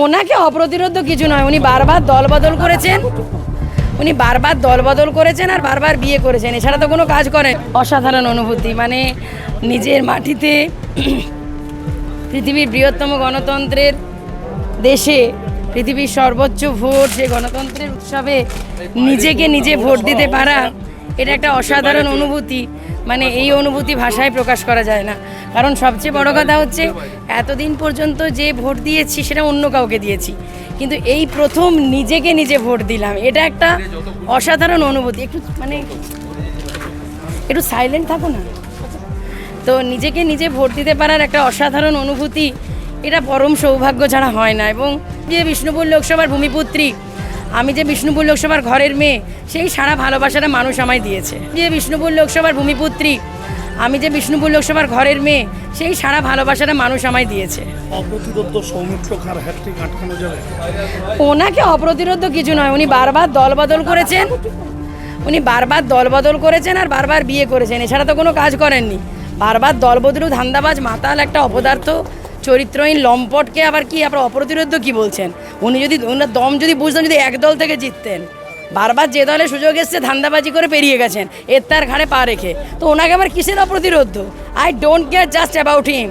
ওনাকে অপ্রতিরোধ কিছু নয়, উনি বারবার দল বদল করেছেন। উনি বারবার দল বদল করেছেন আর বারবার বিয়ে করেছেন। এছাড়া তো কোনো কাজ করেন। অসাধারণ অনুভূতি। মানে নিজের মাটিতে পৃথিবীর বৃহত্তম গণতন্ত্রের দেশে পৃথিবীর সর্বোচ্চ ভোট যে গণতন্ত্রের উৎসবে নিজেকে নিজে ভোট দিতে পারা এটা একটা অসাধারণ অনুভূতি। মানে এই অনুভূতি ভাষায় প্রকাশ করা যায় না। কারণ সবচেয়ে বড় কথা হচ্ছে, এতদিন পর্যন্ত যে ভোট দিয়েছি সেটা অন্য কাউকে দিয়েছি। কিন্তু এই প্রথম নিজেকে নিজে ভোট দিলাম, এটা একটা অসাধারণ অনুভূতি। একটু মানে একটু সাইলেন্ট থাকো না। তো নিজেকে নিজে ভোট দিতে পারার একটা অসাধারণ অনুভূতি, এটা পরম সৌভাগ্য ছাড়া হয় না। এবং যে বিষ্ণুপুর লোকসভার ভূমিপুত্রী আমি যে বিষ্ণুপুর লোকসভার ঘরের মেয়ে সেই সারা ভালোবাসাটা মানুষ আমায় দিয়েছে। যে বিষ্ণুপুর লোকসভার ভূমিপুত্রী আমি যে বিষ্ণুপুর লোকসভার ঘরের মেয়ে সেই সারা ভালোবাসাটা মানুষ আমায় দিয়েছে। অপ্রতিরোধ সৌমিত্র খার হ্যাট্রিক আটকানো যাবে? ওনাকে অপ্রতিরোধ কিছু নয় উনি বারবার দল বদল করেছেন। উনি বারবার দল বদল করেছেন আর বারবার বিয়ে করেছেন। এছাড়া তো কোনো কাজ করেননি। বারবার দল বদলু ধান্দাবাজ মাতাল একটা অপদার্থ চরিত্রহীন লম্পটকে আবার কি, আবার অপ্রতিরোধ কি বলছেন? উনি যদি ওনার দম যদি বুঝতাম যদি এক দল থেকে জিততেন, বারবার যে দলে সুযোগ এসছে, ধান্দাবাজি করে পেরিয়ে গেছেন, এর তার ঘাড়ে পা রেখে, তো ওনাকে আবার কিসের অপ্রতিরোধ? I don't care just about him